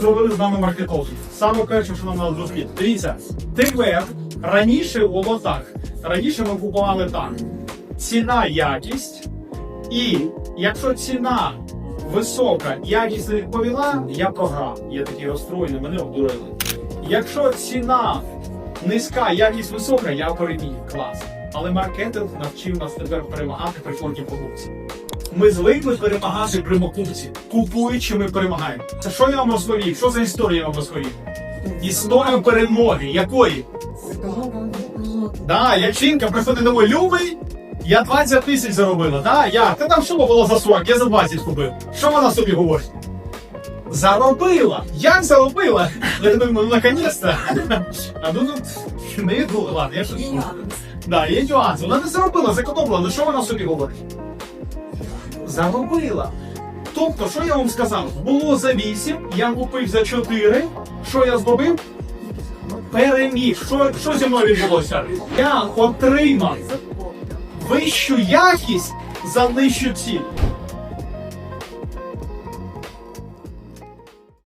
зробили з нами маркетолог? Саме перше, що нам треба зрозуміти. Дивіться, ТВ раніше було так. Раніше ми купували так. Ціна, якість. І якщо ціна висока, якість не відповіла, я програв. Я такий розстроєний, мене обдурили. Якщо ціна низька, якість висока, я переміг. Клас. Але маркетинг навчив нас тепер перемагати при кожній покупці. Ми звикли перемагати при покупці. Купуючи, ми перемагаємо. Це що я вам розповів? Що за історія я вам розповів? Історію перемоги. Якої? Да, як жінка приходить домой, любий, я 20 тисяч заробила. Да, я. Та там що було за 40, я за 20 купив. Що вона собі говорить? Заробила! Як заробила? Я думаю, ну наконець-то. А ну тут не йду, ладно, я щось. Да, є нюанс. Вона не заробила, зекономила, ну що вона собі говорить? Заробила. Тобто, що я вам сказав? Було за 8, я купив за 4. Що я зробив? Переміг. Що, що зі мною відбулося? Я отримав вищу якість за нижчу ціль.